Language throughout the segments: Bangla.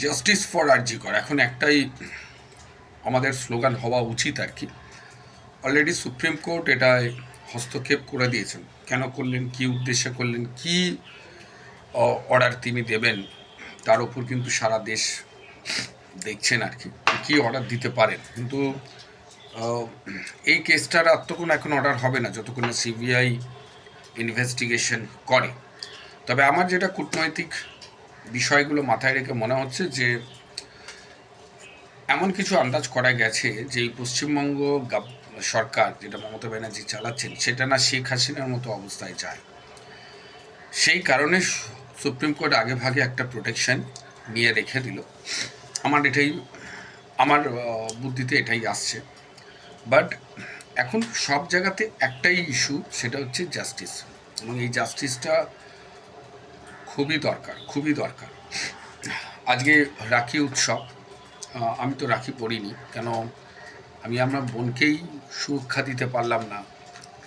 জাস্টিস ফর আরজিকর এখন একটাই আমাদের স্লোগান হওয়া উচিত আর কি। অলরেডি সুপ্রিম কোর্ট এটায় হস্তক্ষেপ করে দিয়েছেন। কেন করলেন, কি উদ্দেশ্যে করলেন, কি অর্ডার তিনি দেবেন, তার উপর কিন্তু সারা দেশ দেখছেন আর কি, কী অর্ডার দিতে পারেন। কিন্তু এই কেসটার কোনো এখন অর্ডার হবে না, যতক্ষণ না সিবিআই ইনভেস্টিগেশন করে। তবে আমার যেটা কূটনৈতিক বিষয়গুলো মাথায় রেখে মনে হচ্ছে যে এমন কিছু আন্দাজ করা গেছে যে পশ্চিমবঙ্গ সরকার যেটা মমতা ব্যানার্জি চালাচ্ছেন, সেটা না শেখ হাসিনার মতো অবস্থায় যায়। সেই কারণে সুপ্রিম কোর্ট আগে ভাগে একটা প্রোটেকশন নিয়ে রেখে দিল। আমার এটাই, আমার বুদ্ধিতে এটাই আসছে। বাট এখন সব জায়গাতে একটাই ইস্যু সেটা হচ্ছে জাস্টিস এবং এই জাস্টিসটা খুবই দরকার খুবই দরকার। আজকে রাখি উৎসব আমি তো রাখি পড়িনি, কেন আমি আমার বোনকেই সুরক্ষা দিতে পারলাম না,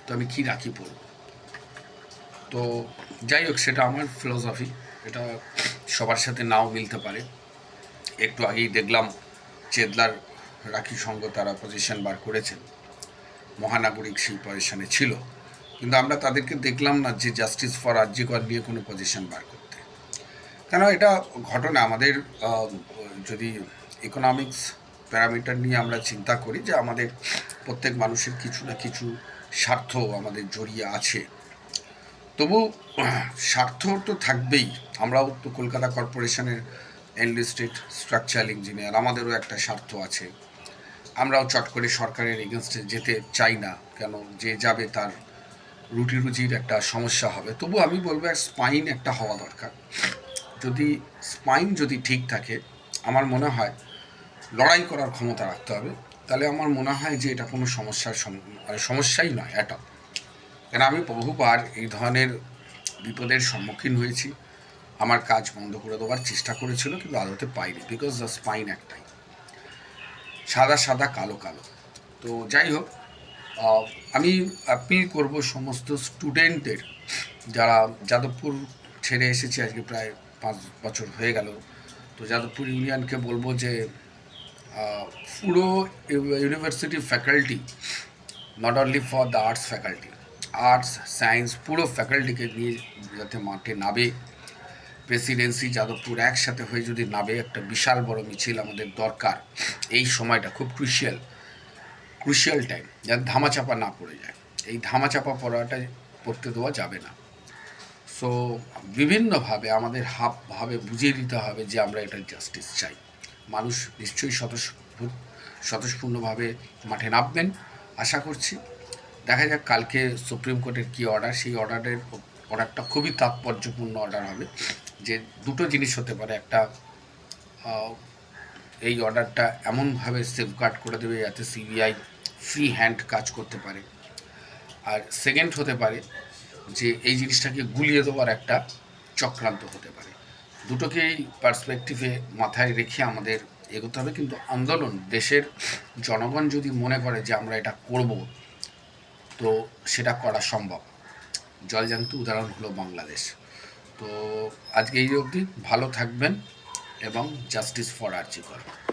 তো আমি কি রাখি পরব তো যাই হোক, সেটা আমার ফিলোসফি এটা সবার সাথে নাও মিলতে পারে। একটু আগেই দেখলাম চেদলার রাখি সংঘ তারা পজিশন বার করেছেন। মহানাগরিক সেই পজিশনে ছিল। কিন্তু আমরা তাদেরকে দেখলাম না যে জাস্টিস ফর আর্যিকর নিয়ে কোনো পজিশন বার করতে কেন এটা ঘটনা? আমাদের যদি ইকোনমিক্স প্যারামিটার নিয়ে আমরা চিন্তা করি যে আমাদের প্রত্যেক মানুষের কিছু না কিছু স্বার্থ আমাদের জড়িয়ে আছে। তবু স্বার্থ তো থাকবেই। আমরাও তো কলকাতা কর্পোরেশনের এনলিস্টেড স্ট্রাকচারাল ইঞ্জিনিয়ার আমাদেরও একটা স্বার্থ আছে। আমরাও চট করে সরকারের এগেনস্টে যেতে চাই না, কেন যে যাবে তার রুটি রুজির একটা সমস্যা হবে। তবু আমি বলব স্পাইন একটা হওয়া দরকার। যদি স্পাইন যদি ঠিক থাকে, আমার মনে হয় লড়াই করার ক্ষমতা রাখতে হবে। তাহলে আমার মনে হয় যে এটা কোনো সমস্যার সম- মানে সমস্যাই নয় এটা কেন আমি বহুবার এই ধরনের বিপদের সম্মুখীন হয়েছি। আমার কাজ বন্ধ করে দেওয়ার চেষ্টা করেছিল, কিন্তু আদতে পাইনি বিকজ দ্য স্পাইন একটাই সাদা সাদা, কালো কালো। তো যাই হোক আমি অ্যাপিল করব সমস্ত স্টুডেন্টদের যারা যাদবপুর ছেড়ে এসেছি আজকে প্রায় পাঁচ বছর হয়ে গেল। তো যাদবপুর ইউনিয়নকে বলব যে পুরো university faculty not only for the arts faculty arts science পুরো ফ্যাকাল্টিকে নিয়ে যাতে মাঠে নাবে প্রেসিডেন্সি যাদবপুর একসাথে হয়ে যদি নাবে একটা বিশাল বড় মিছিল আমাদের দরকার। এই সময়টা খুব ক্রুশিয়াল ক্রুশিয়াল টাইম যাতে ধামাচাপা না পড়ে যায়। এই ধামাচাপা পড়াটা পড়তে দেওয়া যাবে না। সো বিভিন্নভাবে আমাদের হাবভাবে বুঝিয়ে দিতে হবে যে আমরা এটা জাস্টিস চাই। মানুষ নিশ্চয়ই স্বতঃ স্বতঃস্ফূর্ণভাবে মাঠে নামবেন, আশা করছি। দেখা যাক, কালকে সুপ্রিম কোর্টের কী অর্ডার সেই অর্ডারের অর্ডারটা খুবই তাৎপর্যপূর্ণ অর্ডার হবে। যে দুটো জিনিস হতে পারে, একটা এই অর্ডারটা এমনভাবে সেফগার্ড করে দেবে যাতে সিবিআই ফ্রি হ্যান্ড কাজ করতে পারে। আর সেকেন্ড হতে পারে যে এই জিনিসটাকে গুলিয়ে দেওয়ার একটা চক্রান্ত হতে পারে। দুটোকেই পার্সপেক্টিভে মাথায় রেখে আমাদের এগোতে হবে। কিন্তু আন্দোলন, দেশের জনগণ যদি মনে করে যে আমরা এটা করব, তো সেটা করা সম্ভব। জলজান্ত উদাহরণ হলো বাংলাদেশ। তো আজকে এই অবধি ভালো থাকবেন এবং জাস্টিস ফর আর্জি করবেন